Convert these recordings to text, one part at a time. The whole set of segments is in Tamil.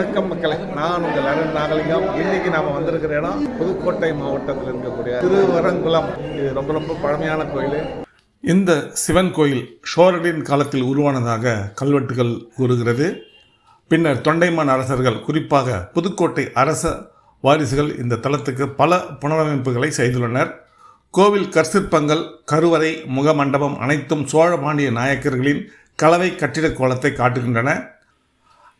வணக்கம் மக்களே. நான் உங்கள் அருண் நாகலிங்கம். இன்னைக்கு நாம வந்திருக்கிற இடம் புதுக்கோட்டை மாவட்டத்தில் இருக்கக்கூடிய திருவரங்குளம். இது ரொம்ப ரொம்ப பழமையான கோயில். இந்த சிவன் கோயில் ஷோரடின் காலத்தில் உருவானதாக கல்வெட்டுகள் கூறுகிறது. பின்னர் தொண்டைமான் அரசர்கள் குறிப்பாக புதுக்கோட்டை அரச வாரிசுகள் இந்த தலத்துக்கு பல புனரமைப்புகளை செய்துள்ளனர். கோவில் கற்சிற்பங்கள் கருவறை முகமண்டபம் அனைத்தும் சோழ பாண்டிய நாயக்கர்களின் கலவை கட்டிடக் கோலத்தை காட்டுகின்றன.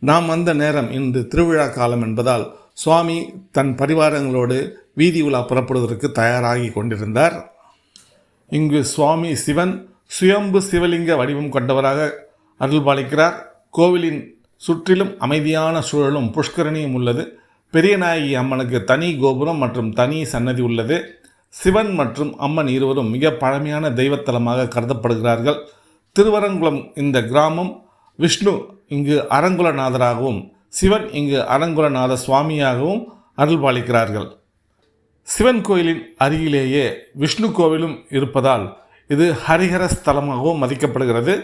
நாம் வந்த நேரம் இன்று திருவிழா காலம் என்பதால் சுவாமி தன் பரிவாரங்களோடு வீதி உலா புறப்படுவதற்கு தயாராகி கொண்டிருந்தார். இங்கு சுவாமி சிவன் சுயம்பு சிவலிங்க வடிவம் கொண்டவராக அருள்பாலிக்கிறார். கோவிலின் சுற்றிலும் அமைதியான சூழலும் புஷ்கரணியும் உள்ளது. பெரியநாயகி அம்மனுக்கு தனி கோபுரம் மற்றும் தனி சன்னதி உள்ளது. சிவன் மற்றும் அம்மன் இருவரும் மிக பழமையான தெய்வத்தலமாக கருதப்படுகிறார்கள். திருவரங்குளம் இந்த கிராமம் விஷ்ணு இங்கு அரங்குலநாதராகவும் சிவன் இங்கு அரங்குலநாத சுவாமியாகவும் அருள்பாலிக்கிறார்கள். சிவன் கோயிலின் அருகிலேயே விஷ்ணு கோவிலும் இருப்பதால் இது ஹரிஹர ஸ்தலமாகவும் மதிக்கப்படுகிறது.